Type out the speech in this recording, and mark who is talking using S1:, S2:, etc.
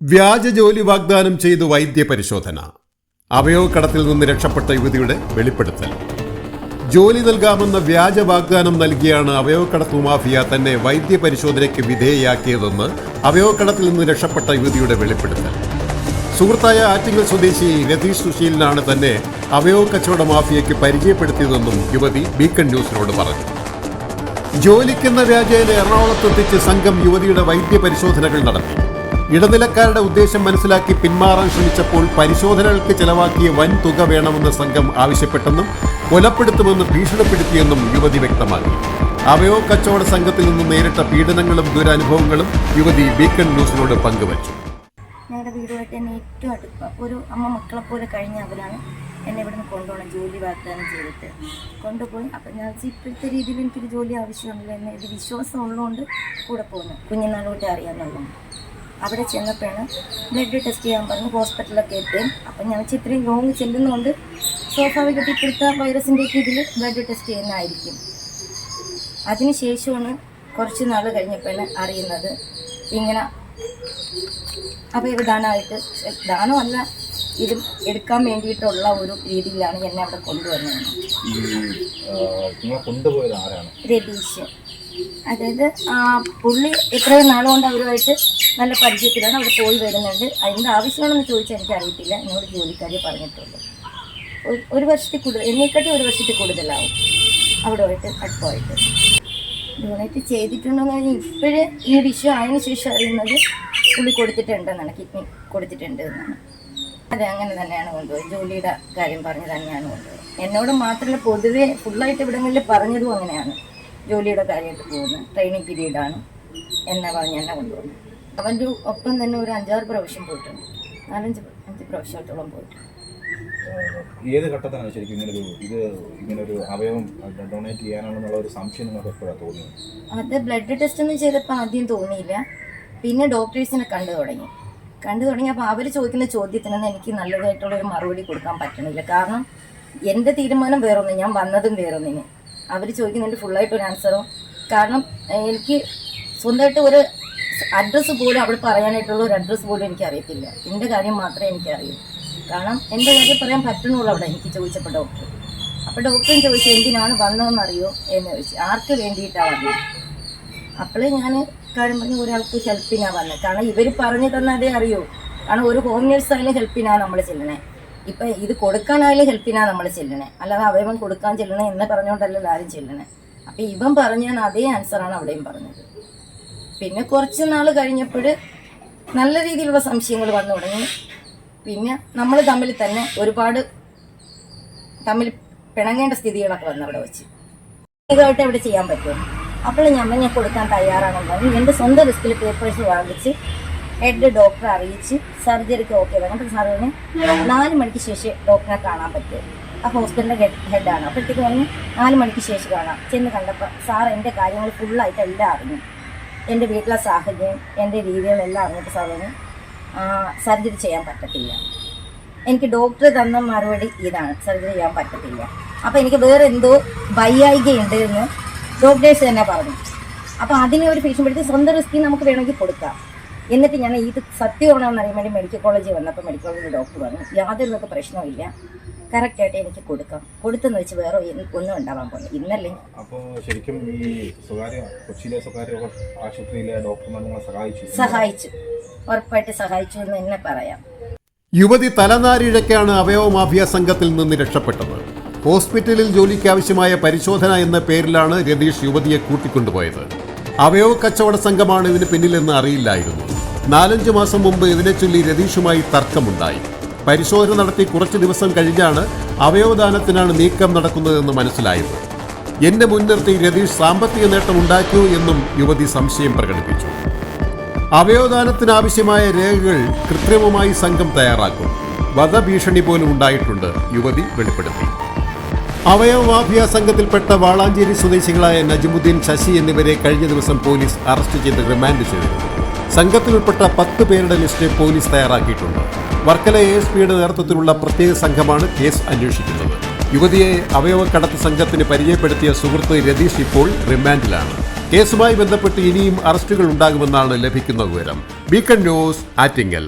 S1: വ്യാജ ജോലി വാഗ്ദാനം ചെയ്ത് വൈദ്യ പരിശോധന അവയവക്കടത്തിൽ നിന്ന് രക്ഷപ്പെട്ട യുവതിയുടെ വെളിപ്പെടുത്തൽ. ജോലി നൽകാമെന്ന വ്യാജ വാഗ്ദാനം നൽകിയാണ് അവയവക്കടത്ത് മാഫിയ തന്നെ വൈദ്യ പരിശോധനയ്ക്ക് വിധേയയാക്കിയതെന്ന് അവയവക്കടത്തിൽ നിന്ന് രക്ഷപ്പെട്ട യുവതിയുടെ വെളിപ്പെടുത്തൽ. സുഹൃത്തായ ആറ്റിങ്ങൽ സ്വദേശി രതീഷ് സുശീലിനാണ് തന്നെ അവയവ കച്ചവട മാഫിയയ്ക്ക് പരിചയപ്പെടുത്തിയതെന്നും യുവതി ബീക്കൺ ന്യൂസിനോട് പറഞ്ഞു. ജോലിക്കെന്ന വ്യാജേന എറണാകുളത്തെത്തിച്ച് സംഘം യുവതിയുടെ വൈദ്യ പരിശോധനകൾ നടത്തി. ഇടനിലക്കാരുടെ ഉദ്ദേശം മനസ്സിലാക്കി പിന്മാറാൻ ശ്രമിച്ചപ്പോൾ പരിശോധനകൾക്ക് ചെലവാക്കിയ വൻ തുക വേണമെന്ന് സംഘം ആവശ്യപ്പെട്ടെന്നും കൊലപ്പെടുത്തുമെന്ന് ഭീഷണിപ്പെടുത്തിയെന്നും യുവതി വ്യക്തമാക്കി. അവയോ കച്ചവട സംഘത്തിൽ നിന്നും നേരിട്ട പീഡനങ്ങളും ദുരനുഭവങ്ങളും യുവതി ബീക്കൺ ന്യൂസിനോട് പങ്കുവച്ചു.
S2: ഞങ്ങളുടെ വീടുമായിട്ട് തന്നെ ഏറ്റവും അടുപ്പം ഒരു അമ്മ മക്കളെ പോലെ കഴിഞ്ഞ അവരാണ് എന്നെ ഇവിടുന്ന് കൊണ്ടുപോകണം ജോലി വാഗ്ദാനം ചെയ്തിട്ട്. കൊണ്ടുപോയി അപ്പം ഞാൻ ഇപ്പോഴത്തെ രീതിയിൽ എനിക്കൊരു ജോലി ആവശ്യമുണ്ടല്ലോ എന്നെ ഒരു വിശ്വാസം ഉള്ളതുകൊണ്ട് കൂടെ പോകുന്നു കുഞ്ഞുനാളോട്ട് അറിയാമെന്നുള്ളതുകൊണ്ട് അവിടെ ചെന്നപ്പോഴാണ് ബ്ലഡ് ടെസ്റ്റ് ചെയ്യാൻ പറഞ്ഞു ഹോസ്പിറ്റലൊക്കെ എത്തി. അപ്പം ഞാൻ ഇത്രയും ലോങ് ചെല്ലുന്നതുകൊണ്ട് സ്വാഭാവികമായിട്ട് ഇപ്പോഴത്തെ വൈറസിന്റെ ഒക്കെ ഇതിൽ ബ്ലഡ് ടെസ്റ്റ് ചെയ്യുന്നതായിരിക്കും. അതിനുശേഷമാണ് കുറച്ച് നാൾ കഴിഞ്ഞപ്പോഴാണ് അറിയുന്നത് ഇങ്ങനെ അവയവദാനമായിട്ട് ദാനമല്ല ഇത് എടുക്കാൻ വേണ്ടിയിട്ടുള്ള ഒരു രീതിയിലാണ് എന്നെ അവിടെ
S3: കൊണ്ടുവരുന്നത്
S2: രതീഷ് അതായത് പുള്ളി ഇത്രയും നാളുകൊണ്ട് അവരുമായിട്ട് നല്ല പരിചയത്തിലാണ് അവിടെ പോയി വരുന്നുണ്ട് അതിന്റെ ആവശ്യമാണെന്ന് ചോദിച്ചാൽ എനിക്ക് അറിയത്തില്ല എന്നോട് ജോലിക്കാരെ പറഞ്ഞിട്ടുള്ളൂ ഒരു- വർഷത്തിൽ കൂടുതൽ എന്നെക്കാട്ടി ഒരു വർഷത്തിൽ കൂടുതലാവും അവിടെ പോയിട്ട് അടുപ്പമായിട്ട് ഡൊണേറ്റ് ചെയ്തിട്ടുണ്ടോന്ന് പറഞ്ഞാൽ ഇപ്പോഴേ ഈ ഒരു ഇഷ്യൂ ആയതിന് ശേഷം അറിയുന്നത് പുള്ളി കൊടുത്തിട്ടുണ്ടെന്നാണ് കിഡ്നി കൊടുത്തിട്ടുണ്ട് എന്നാണ്. അതെ അങ്ങനെ തന്നെയാണ് കൊണ്ടുപോയത്. ജോലിയുടെ കാര്യം പറഞ്ഞ് തന്നെയാണ് കൊണ്ടുപോയത്. എന്നോട് മാത്രമല്ല പൊതുവെ ഫുള്ളായിട്ട് ഇവിടങ്ങളിൽ പറഞ്ഞതും അങ്ങനെയാണ്. ജോലിയുടെ കാര്യമായിട്ട് പോകുന്നത്. ട്രെയിനിങ് പീരീഡാണ് എന്നാ പറഞ്ഞ് എന്നെ കൊണ്ടുവന്നു. അവന്റെ ഒപ്പം തന്നെ ഒരു അഞ്ചാറ് പ്രാവശ്യം പോയിട്ടുണ്ട്. നാലഞ്ച് അഞ്ച് പ്രാവശ്യത്തോളം പോയിട്ടുണ്ട്.
S3: ഏത് ഘട്ടത്തിലാണ് ശരിക്കും ഇങ്ങനെ ഇങ്ങനൊരു ഇത് ഇങ്ങനെ ഒരു അവയവം ഡൊണേറ്റ് ചെയ്യാനാണെന്നുള്ള ഒരു സംശയം നിങ്ങൾക്ക് എപ്പോഴാണ് തോന്നിയത്?
S2: അത് ബ്ലഡ് ടെസ്റ്റ് ഒന്നും ചെയ്തപ്പോൾ ആദ്യം തോന്നിയില്ല. പിന്നെ ഡോക്ടേഴ്സിനെ കണ്ടു തുടങ്ങി. കണ്ടു തുടങ്ങിയപ്പോൾ അവർ ചോദിക്കുന്ന ചോദ്യത്തിനൊന്നും എനിക്ക് നല്ലതായിട്ടുള്ള ഒരു മറുപടി കൊടുക്കാൻ പറ്റണില്ല. കാരണം എന്റെ തീരുമാനം വേറൊന്നും ഞാൻ വന്നതും വേറൊന്നിന്. അവർ ചോദിക്കുന്നതിന്റെ ഫുള്ളായിട്ട് ഒരു ആൻസറും കാരണം എനിക്ക് സ്വന്തമായിട്ട് ഒരു അഡ്രസ്സ് പോലും അവിടെ പറയാനായിട്ടുള്ള ഒരു അഡ്രസ്സ് പോലും എനിക്ക് അറിയത്തില്ല. എന്റെ കാര്യം മാത്രമേ എനിക്കറിയൂ കാരണം എന്റെ കാര്യം പറയാൻ പറ്റുന്നുള്ളൂ അവിടെ എനിക്ക് ചോദിച്ചപ്പോൾ ഡോക്ടർ അപ്പോൾ ഡോക്ടറും ചോദിച്ചു എന്തിനാണ് വന്നതെന്ന് അറിയോ എന്ന് ചോദിച്ചു. ആർക്ക് വേണ്ടിയിട്ടാണ് വന്നത് അപ്പോഴേ ഞാൻ കാര്യം പറഞ്ഞ ഒരാൾക്ക് ഹെൽപ്പിനാണ് വന്നത് കാരണം ഇവർ പറഞ്ഞു തന്നതേ അറിയൂ. കാരണം ഒരു ഹോം നേഴ്സ് അതിന് ഹെൽപ്പിനാണ് നമ്മൾ ചെല്ലണേ. ഇപ്പം ഇത് കൊടുക്കാനായാലും ഹെൽപ്പിനാണ് നമ്മൾ ചെല്ലണേ. അല്ലാതെ അവയവം കൊടുക്കാൻ ചെല്ലണേ എന്ന് പറഞ്ഞുകൊണ്ടല്ലല്ലോ ആരും ചെല്ലണേ. അപ്പം ഇവൻ പറഞ്ഞാൽ അതേ ആൻസറാണ് അവിടെയും പറഞ്ഞത്. പിന്നെ കുറച്ച് നാൾ കഴിഞ്ഞപ്പോൾ നല്ല രീതിയിലുള്ള സംശയങ്ങൾ വന്നു തുടങ്ങി. പിന്നെ നമ്മൾ തമ്മിൽ തന്നെ ഒരുപാട് തമ്മിൽ പിണങ്ങേണ്ട സ്ഥിതികളൊക്കെ വന്നു അവിടെ വെച്ച്. ഇതായിട്ട് അവിടെ ചെയ്യാൻ പറ്റും? അപ്പോൾ ഞാൻ ഞാൻ കൊടുക്കാൻ തയ്യാറാണെന്ന് പറഞ്ഞു. എന്റെ സ്വന്തം റിസ്കിൽ പേപ്പേഴ്സ് വാങ്ങിച്ച് ഹെഡ് ഡോക്ടറെ അറിയിച്ച് സർജറിക്ക് ഓക്കെ വേണം. അപ്പോൾ പറഞ്ഞു നാല് മണിക്ക് ശേഷം ഡോക്ടറെ കാണാൻ പറ്റും. ആ ഹോസ്പിറ്റലിന്റെ ഹെഡ് ഹെഡാണ് അപ്പോഴത്തേക്ക് പറഞ്ഞു നാല് മണിക്ക് ശേഷം കാണാം. ചെന്ന് കണ്ടപ്പോൾ സാർ എന്റെ കാര്യങ്ങൾ ഫുള്ളായിട്ട് എല്ലാം അറിഞ്ഞു. എന്റെ വീട്ടിലെ സാഹചര്യം എന്റെ രീതികളെല്ലാം അറിഞ്ഞിട്ട് സാർ പറഞ്ഞു സർജറി ചെയ്യാൻ പറ്റത്തില്ല. എനിക്ക് ഡോക്ടർ തന്ന മറുപടി ഇതാണ്. സർജറി ചെയ്യാൻ പറ്റത്തില്ല. അപ്പോൾ എനിക്ക് വേറെ എന്തോ വയ്യായികയുണ്ട് എന്ന് ഡോക്ടേഴ്സ് തന്നെ പറഞ്ഞു. അപ്പോൾ അതിനെ ഒരു ഭീഷണിപ്പെടുത്തി സ്വന്തം റിസ്കിൽ നമുക്ക് വേണമെങ്കിൽ കൊടുക്കാം. എന്നിട്ട് ഞാൻ ഇത് സത്യമാണോന്ന് അറിയാൻ വേണ്ടി മെഡിക്കൽ കോളേജിൽ വന്നപ്പോൾ മെഡിക്കൽ കോളേജിൽ ഡോക്ടർ പറഞ്ഞു യാതൊരു വിധ പ്രശ്നമില്ല കറക്റ്റായിട്ട് എനിക്ക് കൊടുക്കാം. കൊടുത്തെന്ന് വെച്ച് വേറെ ഒന്നും ഉണ്ടാവാൻ പോകുന്നു ഇന്നല്ലേ
S3: അപ്പോൾ ശരിക്കും ഈ സ്വകാര്യ കൊച്ചിയിലെ സ്വകാര്യ ആശുപത്രിയിലെ ഡോക്ടർമാർ സഹായിച്ചു.
S2: സഹായിച്ചു. ഉറപ്പായിട്ട് സഹായിച്ചു എന്ന് തന്നെ പറയാം.
S1: യുവതി തലനാരിഴക്കാണ് അവയവമാഫിയ സംഘത്തിൽ നിന്ന് രക്ഷപ്പെട്ടത്. ഹോസ്പിറ്റലിൽ ജോലിക്ക് ആവശ്യമായ പരിശോധന എന്ന പേരിലാണ് രതീഷ് യുവതിയെ കൂട്ടിക്കൊണ്ടുപോയത്. അവയവ കച്ചവട സംഘമാണ് ഇതിന് പിന്നിലെന്ന് അറിയില്ലായിരുന്നു. നാലഞ്ചു മാസം മുമ്പ് ഇതിനെ ചൊല്ലി രതീഷുമായി തർക്കമുണ്ടായി. പരിശോധന നടത്തി കുറച്ച് ദിവസം കഴിഞ്ഞാണ് അവയവദാനത്തിനാണ് നീക്കം നടക്കുന്നതെന്ന് മനസ്സിലായത്. എന്നെ മുൻനിർത്തി രതീഷ് സാമ്പത്തിക നേട്ടം ഉണ്ടാക്കൂ എന്നും യുവതി സംശയം പ്രകടിപ്പിച്ചു. അവയവദാനത്തിനാവശ്യമായ രേഖകൾ കൃത്രിമമായി സംഘം തയ്യാറാക്കും. വധഭീഷണി പോലും ഉണ്ടായിട്ടുണ്ട് യുവതി വെളിപ്പെടുത്തി. അവയവ മാഫിയ സംഘത്തിൽപ്പെട്ട വാളാഞ്ചേരി സ്വദേശികളായ നജിമുദ്ദീൻ ശശി എന്നിവരെ കഴിഞ്ഞ ദിവസം പോലീസ് അറസ്റ്റ് ചെയ്ത് റിമാൻഡ് ചെയ്തു. സംഘത്തിലുൾപ്പെട്ട പത്ത് പേരുടെ ലിസ്റ്റ് പോലീസ് തയ്യാറാക്കിയിട്ടുണ്ട്. വർക്കല എ എസ് പിയുടെ നേതൃത്വത്തിലുള്ള പ്രത്യേക സംഘമാണ് കേസ് അന്വേഷിക്കുന്നത്. യുവതിയെ അവയവ കടത്ത് സംഘത്തിന് പരിചയപ്പെടുത്തിയ സുഹൃത്ത് രതീഷ് ഇപ്പോൾ റിമാൻഡിലാണ്. കേസുമായി ബന്ധപ്പെട്ട് ഇനിയും അറസ്റ്റുകൾ ഉണ്ടാകുമെന്നാണ് ലഭിക്കുന്ന വിവരം. Beacon news Attingal.